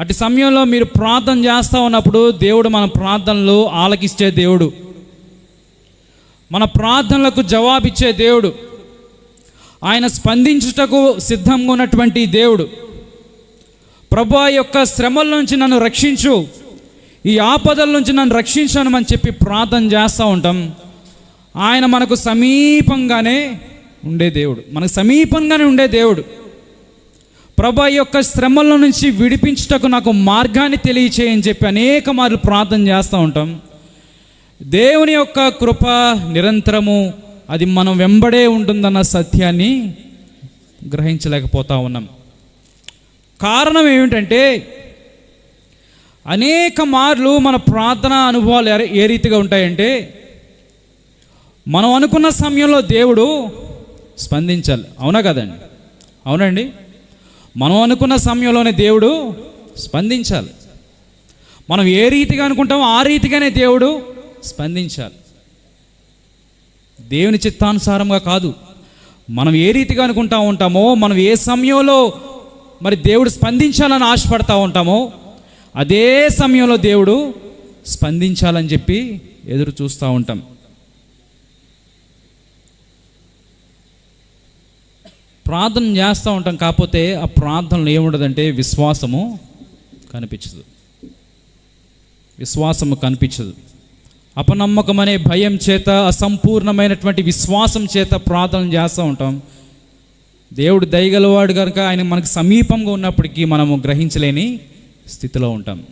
అటు సమయంలో మీరు ప్రార్థన చేస్తూ ఉన్నప్పుడు దేవుడు మన ప్రార్థనలు ఆలకిచ్చే దేవుడు. మన ప్రార్థనలకు జవాబిచ్చే దేవుడు. ఆయన స్పందించుటకు సిద్ధంగా ఉన్నటువంటి దేవుడు. ప్రభు యొక్క శ్రమల నుంచి నన్ను రక్షించు. ఈ ఆపదల నుంచి నన్ను రక్షించను అని చెప్పి ప్రార్థన చేస్తూ ఉంటాం. ఆయన మనకు సమీపంగానే ఉండే దేవుడు. మనకు సమీపంగానే ఉండే దేవుడు. ప్రభా యొక్క శ్రమల నుంచి విడిపించుటకు నాకు మార్గాన్ని తెలియచేయని చెప్పి అనేక మార్లు ప్రార్థన చేస్తూ ఉంటాం. దేవుని యొక్క కృప నిరంతరము అది మనం వెంబడే ఉంటుందన్న సత్యాన్ని గ్రహించలేకపోతా ఉన్నాం. కారణం ఏమిటంటే అనేక మార్లు మన ప్రార్థన అనుభవాలు ఏ- ఏ రీతిగా ఉంటాయంటే మనం అనుకున్న సమయంలో దేవుడు స్పందించాలి. అవునా కదండి? అవునండి? మనం అనుకున్న సమయంలోనే దేవుడు స్పందించాలి. మనం ఏ రీతిగా అనుకుంటామో ఆ రీతిగానే దేవుడు స్పందించాలి. దేవుని చిత్తానుసారంగా కాదు మనం ఏ రీతిగా అనుకుంటా ఉంటామో మనం ఏ సమయంలో మరి దేవుడు స్పందించాలని ఆశపడతా ఉంటామో అదే సమయంలో దేవుడు స్పందించాలని చెప్పి ఎదురు చూస్తూ ఉంటాం. ప్రార్థన చేస్తూ ఉంటాం కాకపోతే ఆ ప్రార్థనలో ఏముండదంటే విశ్వాసము కనిపించదు. విశ్వాసము కనిపించదు. అపనమ్మకం అనే భయం చేత అసంపూర్ణమైనటువంటి విశ్వాసం చేత ప్రార్థన చేస్తూ ఉంటాం. దేవుడు దయగలవాడు కనుక ఆయన మనకు సమీపంగా ఉన్నప్పటికీ మనము గ్రహించలేని స్థితిలో ఉంటాం.